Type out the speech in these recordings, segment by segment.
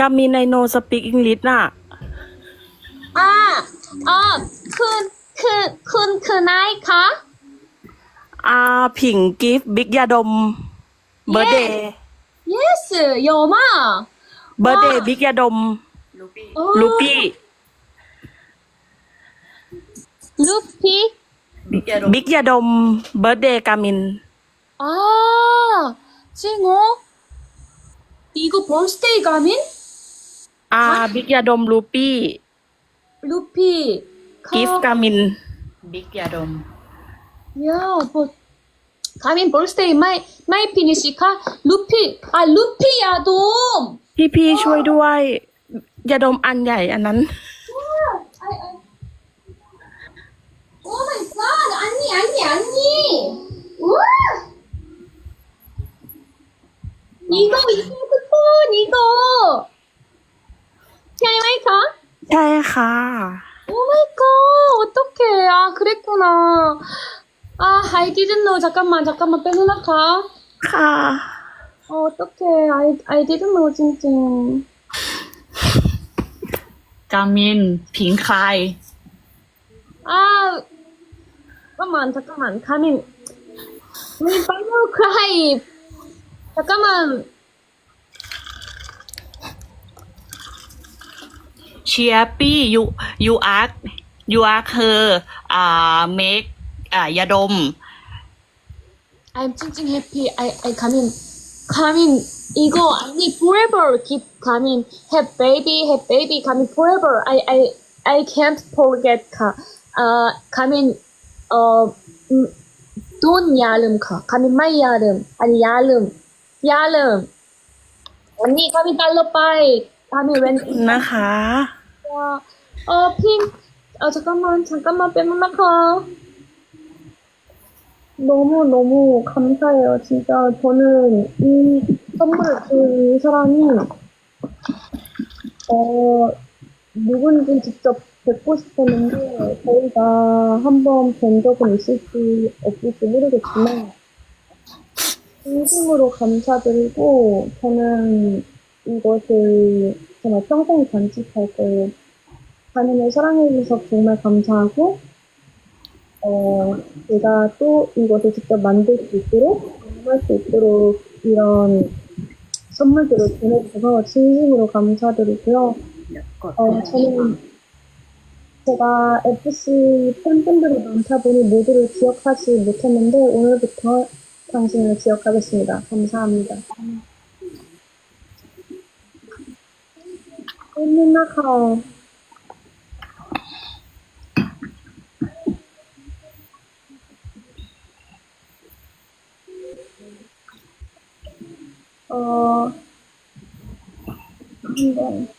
กามินไนโนสปีกอังกฤษน่ะ อ่าอ๋อคุณคือคุณคือนายคะ อ่าผิงกิฟบิ๊กยาดม เบอร์เดย์เยสโยมา เบอร์เดย์บิ๊กยาดม้ลูปี้ลูปี้บิ๊กยาดม เบอร์เดย์กามินอ๋อจริงเหรอนีกูโพสต์กามินอ่าบิ๊กยาดมลูปี้ลูปพี้กิฟกามินบิ๊กยาดมเ e a ปุ๊บคามินบอสเตย์ไม่ไม่พินิชิค่ะลูปพี้อ่ะลูปพี้ยาดมพี่พี่ช่วยด้วยยาดมอันใหญ่อันนั้น I, I... Oh my god 언ี่니언니우ี이거이นี่ก็ช่ไหมคะใช่ค่ะโอ้ my god ่ะ해아그랬구나아 I d จักรมาจั잠깐만잠깐만็นนะค่ะ어어떡해 I I didn't know 찡찡กามินผิงคาย아잠น만잠ป만ญหาใ빨รจัก잠ม만เชียปี้ยูยูอาร์คยูอาร์คเฮอ่าเมกอ่ายาดม I'm 찡찡 happy. I I come in, come in. 이거언니 forever keep coming. Have baby, have baby coming forever. I I I can't forget. ค่ะ Uh, coming. เออ่นยาลืมค่ะ coming ไมม่ยยาาลลืือันมยาลืมอันนี้ coming ตลอดไป 다음에 웬นะคะ 어, 어, 핀. 어, 잠깐만, 잠깐만, 빼먹나카. 너무너무 감사해요. 진짜 저는 이 선물 준 그 사람이, 어, 누군지 직접 뵙고 싶었는데, 저희가 한번 뵌 적은 있을지 없을지 모르겠지만, 진심으로 감사드리고, 저는 이것을 정말 평생 간직할 거예요. 하나님을 사랑해주셔서 정말 감사하고, 어, 제가 또 이것을 직접 만들 수 있도록, 공부할 수 있도록 이런 선물들을 보내줘서 진심으로 감사드리고요. 어, 저는 제가 FC 팬분들이 많다 보니 모두를 기억하지 못했는데 오늘부터 당신을 기억하겠습니다. 감사합니다. 언니 나 가오. 어, 근데.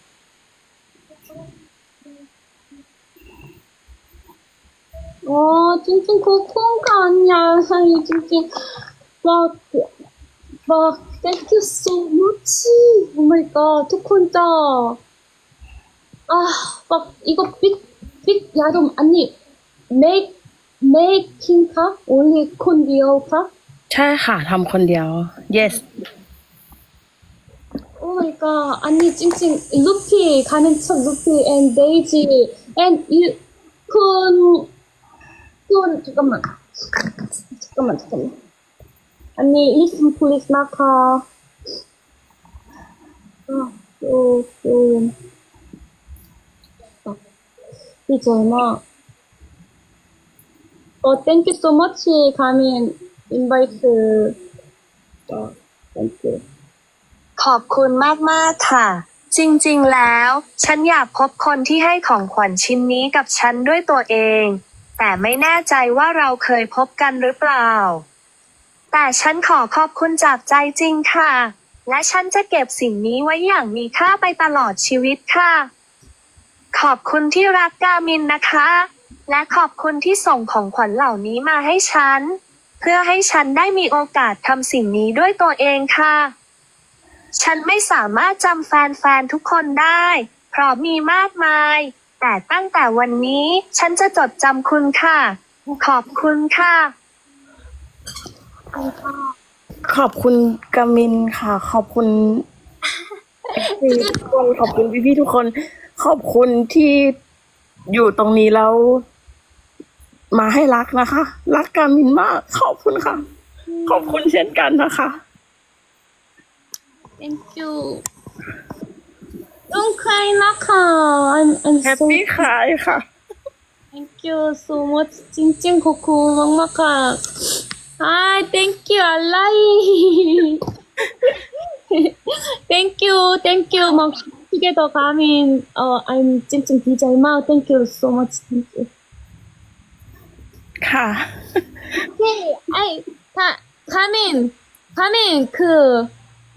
와, 찡찡 코코가 아니야. 향이 찡찡. 와, 와, thank you so much. Oh my god. 토콘짜. 아막이거빅빅야좀아니메 y คนเดียวค่ะใช่ค่ะทำคนเดียว yes โอ้ my god อันนี้จริงจริงลูกพี่คันนชอบลูกพี่ and Daisy and you คุณคุณทุกคนทุกคนทุกคนอันนี้ listen please มากค่ะอ๋อโอ้ดีใจมากโอ้ thank you so much, c o m i n Invite t h a n k you. ขอบคุณมากมากค่ะ จริง ๆ แล้ว ฉันอยากพบคนที่ให้ของขวัญชิ้นนี้กับฉันด้วยตัวเอง แต่ไม่แน่ใจว่าเราเคยพบกันหรือเปล่า แต่ฉันขอขอบคุณจากใจจริงค่ะ และฉันจะเก็บสิ่งนี้ไว้อย่างมีค่าไปตลอดชีวิตค่ะขอบคุณที่รักกามินนะคะ และขอบคุณที่ส่งของขวัญเหล่านี้มาให้ฉัน เพื่อให้ฉันได้มีโอกาสทำสิ่งนี้ด้วยตัวเองค่ะ ฉันไม่สามารถจำแฟนๆทุกคนได้ เพราะมีมากมาย แต่ตั้งแต่วันนี้ฉันจะจดจำคุณค่ะ ขอบคุณค่ะ ขอบคุณกามินค่ะ ขอบคุณทุกคนขอบคุณพี่ๆทุกคน ขอบคุณที่อยู่ตรงนี้แล้วมาให้รักนะคะ รักกามินมาก ขอบคุณค่ะ ขอบคุณเช่นกันนะคะ thank you ต้อง cry นะคะ I'm I'm so happy ค่ะ thank you so much จริงๆขอบคุณมากกค่ะ Hi thank you อะไร thank you thank you มองที่เกตอกามินเอ่อ I'm จริงๆดีใจมาก thank you so much thank you ค่ะ okay I ค่ะ Kamin Kamin คือ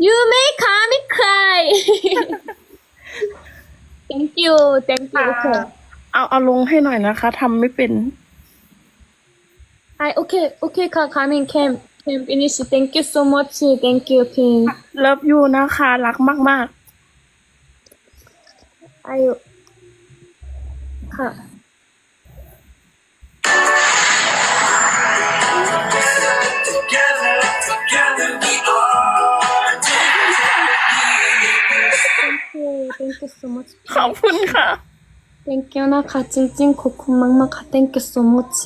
you make k a m i น cry thank you thank you ค่ะเอาเอาลงให้หน่อยนะคะทำไม่เป็นไอโอเคโอเคค่ะคามินเคมพ a m p i ิ i ิ Thank you so much. Thank you, พ i n love you นะคะรักมากมากอายุค่ะ t h a n k you. Thank you so much. ขอบคุณค่ะ Thank you นะคะจริงๆขอบคุณมากๆค่ะ Thank you so much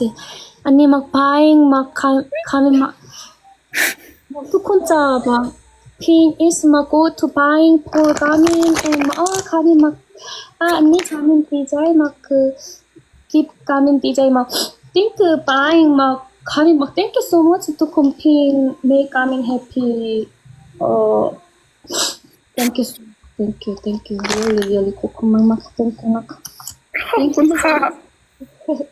อันนี้มักพายมักคาคามัก 투콘자 막 퀸, 일스마고, 투바잉, 포, 가 n 막, 어, 가민 막, 아, 언니 가민 디자이 막, 그, 깁 가민 디자이 막, 띵크, n 잉 막, 가민 막, 땡큐 so much, 투콘 퀸, 메이 가민 해피, 어, 땡큐 so much. Thank you, thank you. Really, n really cool. 고마워. Thank you. Thank you. Thank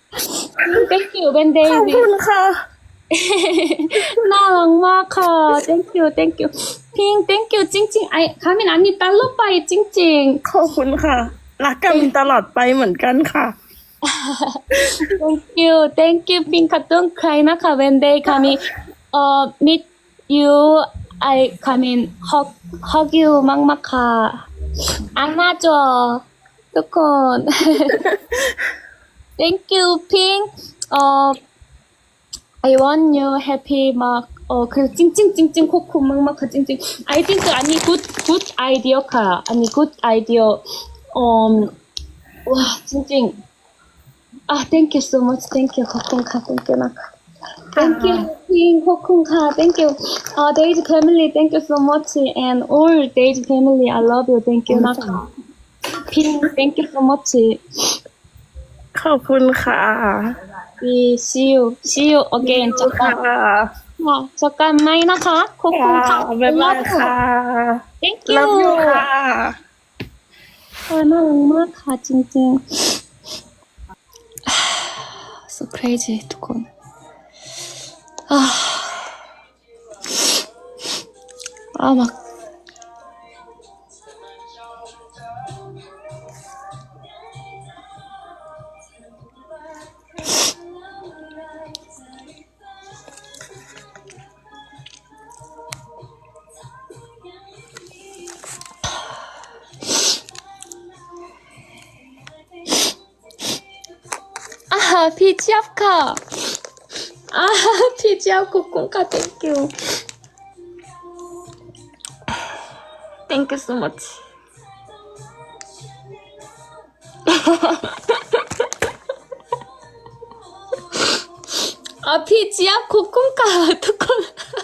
you. Thank you. Thank you. Thank you. น่ารักมากค่ะ thank you thank you พิง thank you จริงๆไอ้คามินามีตลดไปจริงขอบคุณค่ะรักกันตลอดไปเหมือนกันค่ะ thank you thank you พิงค่ะต้องใครนะคะ when they come เอ่อ meet you I come in hug hug you มากมากๆค่ะอันน่าจอทุกคน thank you พิงเอ่อ I want you happy 막 어, oh, 그 찡찡찡찡 코코 막막그 찡찡. I think 아니 good good idea 카 아니 good idea. Um, 와 찡찡. 아 thank you so much thank you 코쿤 카 thank you 나. Thank you, King Hokunka. Thank you, uh, Daisy family. Thank you so much, and all Daisy family. I love you. Thank you, Naka. Ping, thank you so much. ขอบคุณค่ะดี see you see you again จ้าค่ะค่ะจอกันไหมนะคะขอบคุณค่ะบ๊ายบายค่ะ thank you อ่ค่ะออน่ารักมากค่ะจริงๆ so crazy ทุกคนอ่าอ่ามา 아, 피지 아카. 아, 피지 아카 콩카 땡큐. 땡큐 so much. 아, 피지아 코콘카, 토콘.